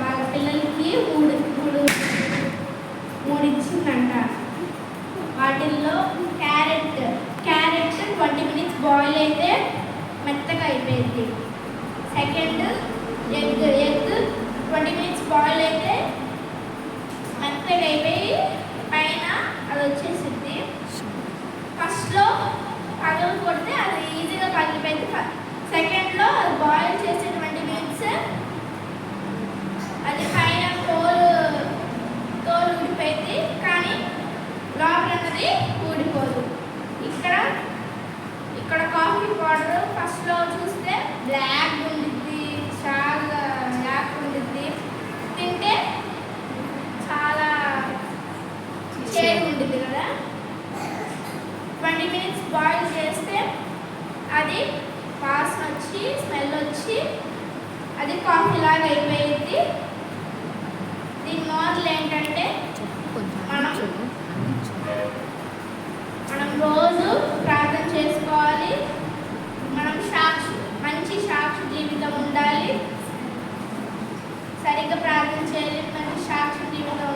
వాళ్ళ పిల్లలకి మూడు మూడు మూడు ఇచ్చిందంట. వాటిల్లో carrot carrot twenty minutes boil అయితే మెత్తగా అయిపోయింది. Second egg egg twenty minutes boil అయితే మెత్తగా అయిపోయి పైన అది వచ్చేసింది. ఫస్ట్లో పగలు కొడితే అది ఈజీగా పగిలిపోయింది. ఉన్నది ఊడిపోదు. ఇక్కడ ఇక్కడ కాఫీ పౌడర్ ఫస్ట్లో చూస్తే బ్లాక్ ఉండిద్ది చాలా బ్లాక్ ఉండిద్ది. తింటే చాలా షేడ్ ఉండిద్ది కదా. ట్వంటీ మినిట్స్ బాయిల్ చేస్తే అది వాసన వచ్చి స్మెల్ వచ్చి అది కాఫీ లాగా అయిపోయింది people know